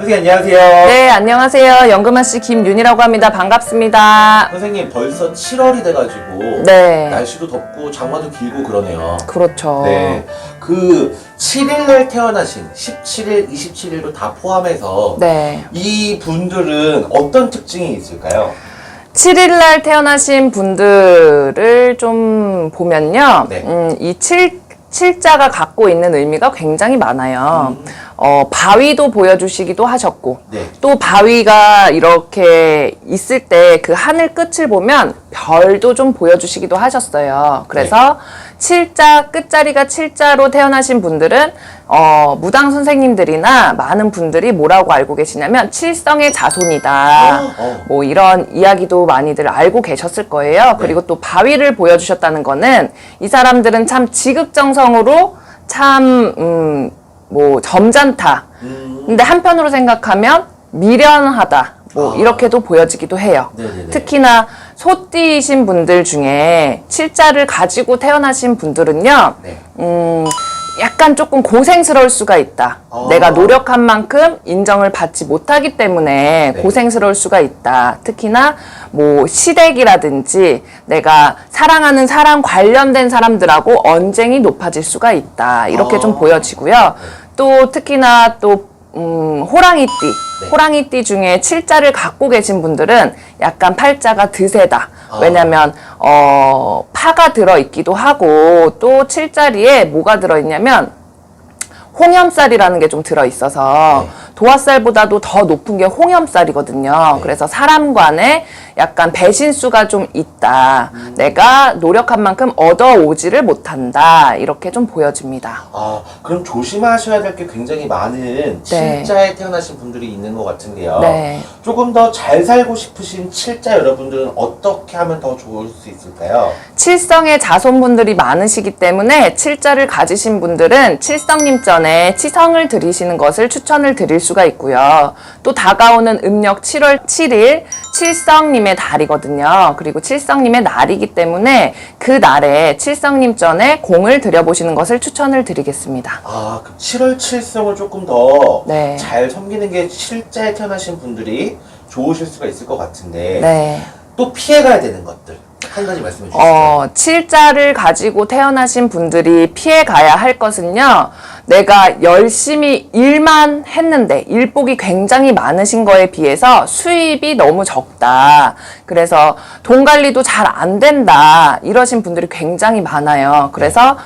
선생님 안녕하세요. 네, 안녕하세요. 연금아 씨 김윤이라고 합니다. 반갑습니다. 선생님 벌써 7월이 돼가지고 네. 날씨도 덥고 장마도 길고 그러네요. 그렇죠. 네. 그 7일날 태어나신 17일, 27일도 다 포함해서 네. 이 분들은 어떤 특징이 있을까요? 7일날 태어나신 분들을 좀 보면요. 네. 음, 이 7, 칠자가 갖고 있는 의미가 굉장히 많아요. 음. 어, 바위도 보여주시기도 하셨고, 네. 또 바위가 이렇게 있을 때 그 하늘 끝을 보면 별도 좀 보여주시기도 하셨어요. 그래서 칠자 끝자리가 칠자로 태어나신 분들은 어, 무당 선생님들이나 많은 분들이 뭐라고 알고 계시냐면 칠성의 자손이다. 어, 어. 뭐 이런 이야기도 많이들 알고 계셨을 거예요. 그리고 또 바위를 보여주셨다는 거는 이 사람들은 참 지극정성으로 참, 음, 뭐 점잖다. 음. 근데 한편으로 생각하면 미련하다. 뭐 아. 이렇게도 보여지기도 해요. 네네네. 특히나 소띠이신 분들 중에 칠자를 가지고 태어나신 분들은요. 네. 음, 약간 조금 고생스러울 수가 있다. 아. 내가 노력한 만큼 인정을 받지 못하기 때문에 네. 고생스러울 수가 있다. 특히나 뭐 시댁이라든지 내가 사랑하는 사랑 관련된 사람들하고 언쟁이 높아질 수가 있다. 이렇게 아. 좀 보여지고요. 또 특히나 또 음, 호랑이띠. 네. 호랑이띠 중에 칠자를 갖고 계신 분들은 약간 팔자가 드세다. 아. 왜냐면 어 파가 들어 있기도 하고 또 칠자리에 뭐가 들어 있냐면 홍염살이라는 게 좀 들어 있어서 네. 도화살보다도 더 높은 게 홍염살이거든요. 네. 그래서 사람 간에 약간 배신수가 좀 있다. 음. 내가 노력한 만큼 얻어오지를 못한다. 이렇게 좀 보여집니다. 아, 그럼 조심하셔야 될 게 굉장히 많은 네. 칠자에 태어나신 분들이 있는 것 같은데요. 네. 조금 더 잘 살고 싶으신 칠자 여러분들은 어떻게 하면 더 좋을 수 있을까요? 칠성의 자손분들이 많으시기 때문에 칠자를 가지신 분들은 칠성님 전에 치성을 드리시는 것을 추천을 드릴 수가 있고요. 또 다가오는 음력 7월 7일 칠성님의 달이거든요. 그리고 칠성님의 날이기 때문에 그 날에 칠성님 전에 공을 들여보시는 것을 추천을 드리겠습니다. 아, 그 7월 칠성을 조금 더잘 네. 섬기는 게 칠자에 태어나신 분들이 좋으실 수가 있을 것 같은데 네. 또 피해가야 되는 것들 한 가지 말씀해 주시죠. 어, 칠자를 가지고 태어나신 분들이 피해 가야 할 것은요, 내가 열심히 일만 했는데, 일복이 굉장히 많으신 거에 비해서 수입이 너무 적다. 그래서 돈 관리도 잘 안 된다. 이러신 분들이 굉장히 많아요. 그래서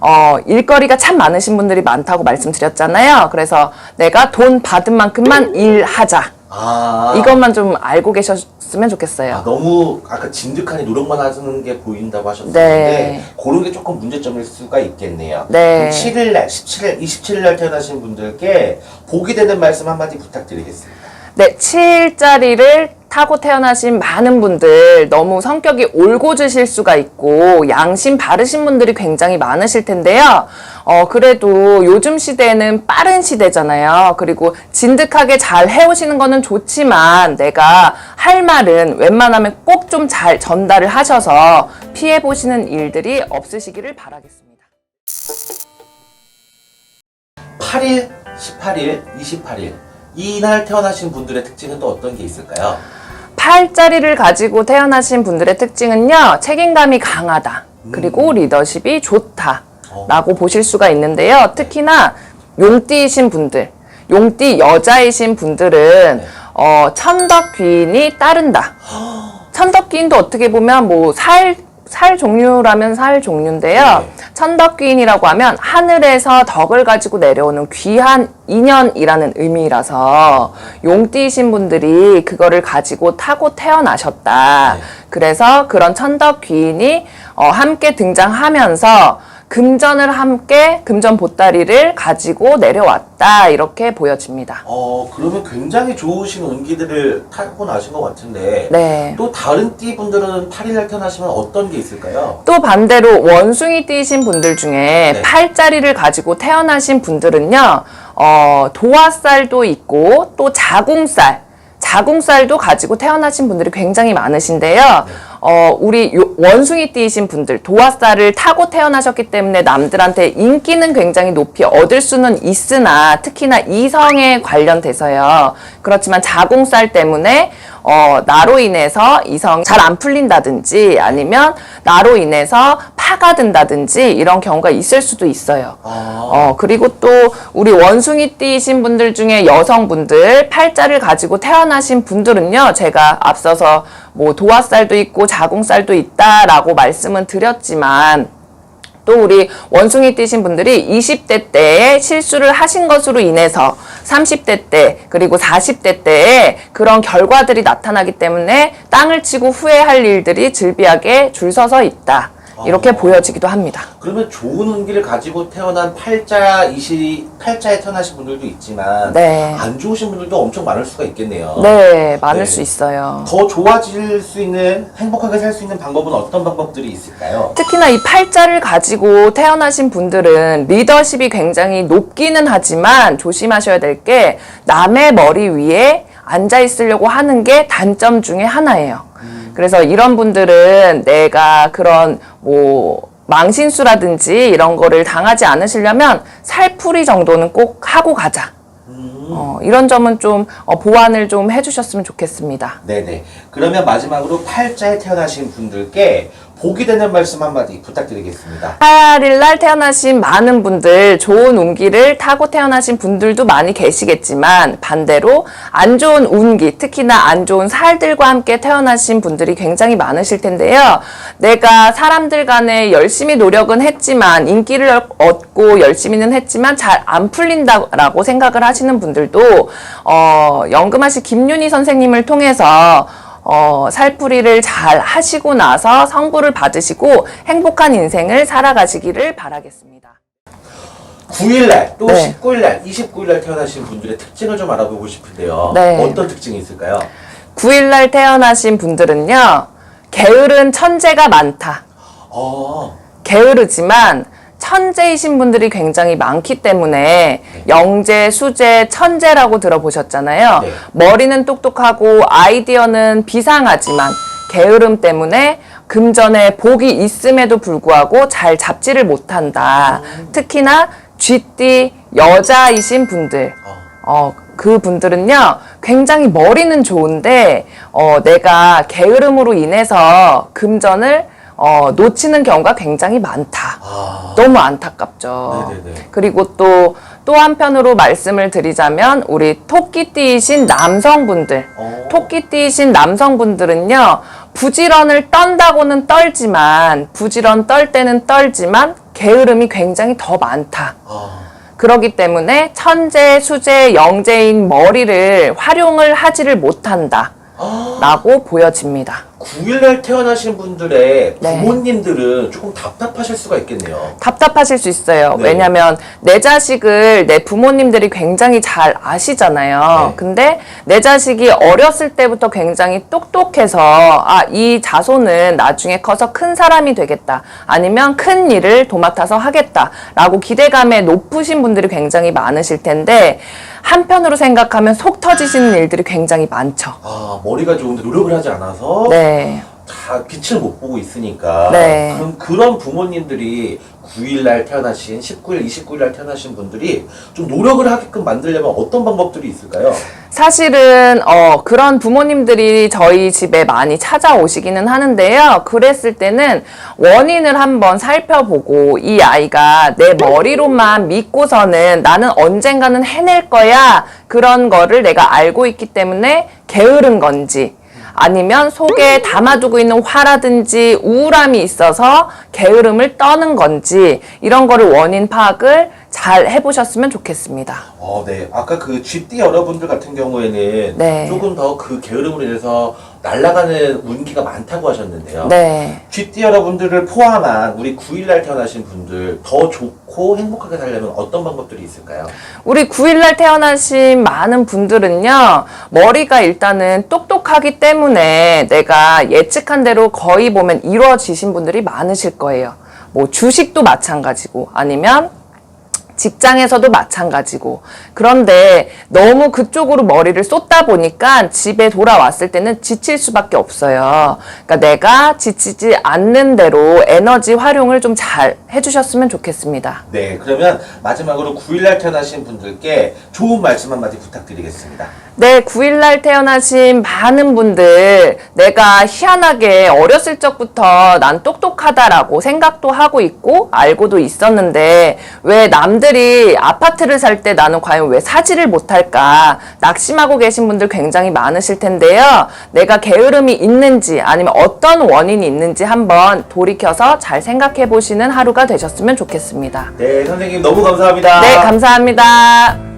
어, 일거리가 참 많으신 분들이 많다고 말씀드렸잖아요. 그래서 내가 돈 받은 만큼만 일하자. 아, 이것만 좀 알고 계셨으면 좋겠어요. 아, 너무 아까 진득하니 노력만 하는 게 보인다고 하셨는데 네. 그런 게 조금 문제점일 수가 있겠네요. 네. 7일 날, 17일, 27일 날 태어나신 분들께 복이 되는 말씀 한마디 부탁드리겠습니다. 네, 7자리를 타고 태어나신 많은 분들 너무 성격이 올고즈실 수가 있고 양심 바르신 분들이 굉장히 많으실 텐데요. 어, 그래도 요즘 시대는 빠른 시대잖아요. 그리고 진득하게 잘 해오시는 거는 좋지만 내가 할 말은 웬만하면 꼭 좀 잘 전달을 하셔서 피해 보시는 일들이 없으시기를 바라겠습니다. 8일, 18일, 28일 이날 태어나신 분들의 특징은 또 어떤 게 있을까요? 팔자리를 가지고 태어나신 분들의 특징은요, 책임감이 강하다. 그리고 음. 리더십이 좋다. 어. 라고 보실 수가 있는데요. 특히나 용띠이신 분들, 용띠 여자이신 분들은, 네. 어, 천덕 귀인이 따른다. 천덕 귀인도 어떻게 보면 뭐 살, 살 종류라면 살 종류인데요. 네. 천덕 귀인이라고 하면 하늘에서 덕을 가지고 내려오는 귀한 인연이라는 의미라서 용띠이신 분들이 그거를 가지고 타고 태어나셨다. 네. 그래서 그런 천덕 귀인이 어, 함께 등장하면서 금전을 함께 금전 보따리를 가지고 내려왔다 이렇게 보여집니다. 어, 그러면 굉장히 좋으신 운기들을 타고 나신 것 같은데 네. 또 다른 띠 분들은 8일날 태어나시면 어떤 게 있을까요? 또 반대로 원숭이 띠신 분들 중에 네. 팔자리를 가지고 태어나신 분들은요, 어, 도화살도 있고 또 자궁살, 자궁살도 가지고 태어나신 분들이 굉장히 많으신데요. 어, 우리 요- 원숭이 띠이신 분들, 도화살을 타고 태어나셨기 때문에 남들한테 인기는 굉장히 높이 얻을 수는 있으나 특히나 이성에 관련돼서요. 그렇지만 자궁살 때문에 어, 나로 인해서 이성 잘 안 풀린다든지 아니면 나로 인해서 파가 든다든지 이런 경우가 있을 수도 있어요. 아. 어, 그리고 또 우리 원숭이 띠이신 분들 중에 여성분들 팔자를 가지고 태어나신 분들은요, 제가 앞서서 뭐 도화살도 있고 자궁살도 있다라고 말씀은 드렸지만 또 우리 원숭이 띠신 분들이 20대 때에 실수를 하신 것으로 인해서 30대 때 그리고 40대 때에 그런 결과들이 나타나기 때문에 땅을 치고 후회할 일들이 즐비하게 줄 서서 있다. 이렇게 보여지기도 합니다. 그러면 좋은 운기를 가지고 태어난 팔자 이시 팔자에 태어나신 분들도 있지만 네. 안 좋으신 분들도 엄청 많을 수가 있겠네요. 네, 많을 네. 수 있어요. 더 좋아질 수 있는 행복하게 살 수 있는 방법은 어떤 방법들이 있을까요? 특히나 이 팔자를 가지고 태어나신 분들은 리더십이 굉장히 높기는 하지만 조심하셔야 될 게 남의 머리 위에 앉아 있으려고 하는 게 단점 중에 하나예요. 그래서 이런 분들은 내가 그런 뭐 망신수라든지 이런 거를 당하지 않으시려면 살풀이 정도는 꼭 하고 가자. 어, 이런 점은 좀 어, 보완을 좀 해주셨으면 좋겠습니다. 네네. 그러면 마지막으로 팔자에 태어나신 분들께 복이 되는 말씀 한마디 부탁드리겠습니다. 8일 날 태어나신 많은 분들, 좋은 운기를 타고 태어나신 분들도 많이 계시겠지만, 반대로 안 좋은 운기, 특히나 안 좋은 살들과 함께 태어나신 분들이 굉장히 많으실 텐데요. 내가 사람들 간에 열심히 노력은 했지만, 인기를 얻고 열심히는 했지만, 잘 안 풀린다라고 생각을 하시는 분들도, 어, 연금하시 김윤희 선생님을 통해서 어, 살풀이를 잘 하시고 나서 성부를 받으시고 행복한 인생을 살아가시기를 바라겠습니다. 9일날 또 네. 19일날, 29일날 태어나신 분들의 특징을 좀 알아보고 싶은데요. 네. 어떤 특징이 있을까요? 9일날 태어나신 분들은요, 게으른 천재가 많다. 어, 게으르지만 천재이신 분들이 굉장히 많기 때문에 영재, 수재, 천재라고 들어보셨잖아요. 네. 머리는 똑똑하고 아이디어는 비상하지만 게으름 때문에 금전에 복이 있음에도 불구하고 잘 잡지를 못한다. 특히나 쥐띠 여자이신 분들. 어. 어, 그 분들은요, 굉장히 머리는 좋은데, 어, 내가 게으름으로 인해서 금전을, 어, 놓치는 경우가 굉장히 많다. 아, 너무 안타깝죠. 네네네. 그리고 또, 또 한편으로 말씀을 드리자면, 우리 토끼띠이신 남성분들, 어. 토끼띠이신 남성분들은요, 부지런을 떤다고는 떨지만, 부지런 떨 때는 떨지만, 게으름이 굉장히 더 많다. 아, 그러기 때문에 천재, 수재, 영재인 머리를 활용을 하지를 못한다. 라고 보여집니다. 9일날 태어나신 분들의 네. 부모님들은 조금 답답하실 수가 있겠네요. 답답하실 수 있어요. 네. 왜냐면 내 자식을 내 부모님들이 굉장히 잘 아시잖아요. 네. 근데 내 자식이 어렸을 때부터 굉장히 똑똑해서 아, 이 자손은 나중에 커서 큰 사람이 되겠다. 아니면 큰 일을 도맡아서 하겠다. 라고 기대감에 높으신 분들이 굉장히 많으실 텐데 한편으로 생각하면 속 터지시는 일들이 굉장히 많죠. 아, 머리가 좋은데 노력을 하지 않아서 네. 다 빛을 못 보고 있으니까 네. 그럼 그런 부모님들이 9일날 태어나신 19일, 29일날 태어나신 분들이 좀 노력을 하게끔 만들려면 어떤 방법들이 있을까요? 사실은 어 그런 부모님들이 저희 집에 많이 찾아오시기는 하는데요. 그랬을 때는 원인을 한번 살펴보고 이 아이가 내 머리로만 믿고서는 나는 언젠가는 해낼 거야 그런 거를 내가 알고 있기 때문에 게으른 건지 아니면 속에 담아두고 있는 화라든지 우울함이 있어서 게으름을 떠는 건지 이런 거를 원인 파악을 잘 해보셨으면 좋겠습니다. 어, 네. 아까 그 쥐띠 여러분들 같은 경우에는 네. 조금 더 그 게으름으로 인해서 날아가는 운기가 많다고 하셨는데요. 네. 쥐띠 여러분들을 포함한 우리 9일날 태어나신 분들 더 좋고 행복하게 살려면 어떤 방법들이 있을까요? 우리 9일날 태어나신 많은 분들은요, 머리가 일단은 똑똑하기 때문에 내가 예측한 대로 거의 보면 이루어지신 분들이 많으실 거예요. 뭐 주식도 마찬가지고, 아니면 직장에서도 마찬가지고. 그런데 너무 그쪽으로 머리를 쏟다 보니까 집에 돌아왔을 때는 지칠 수밖에 없어요. 그러니까 내가 지치지 않는 대로 에너지 활용을 좀 잘 해주셨으면 좋겠습니다. 네, 그러면 마지막으로 9일날 태어나신 분들께 좋은 말씀 한마디 부탁드리겠습니다. 네, 9일날 태어나신 많은 분들, 내가 희한하게 어렸을 적부터 난 똑똑하다라고 생각도 하고 있고, 알고도 있었는데, 왜 남들이 아파트를 살 때 나는 과연 왜 사지를 못할까? 낙심하고 계신 분들 굉장히 많으실 텐데요. 내가 게으름이 있는지, 아니면 어떤 원인이 있는지 한번 돌이켜서 잘 생각해 보시는 하루가 되셨으면 좋겠습니다. 네, 선생님 너무 감사합니다. 네, 감사합니다.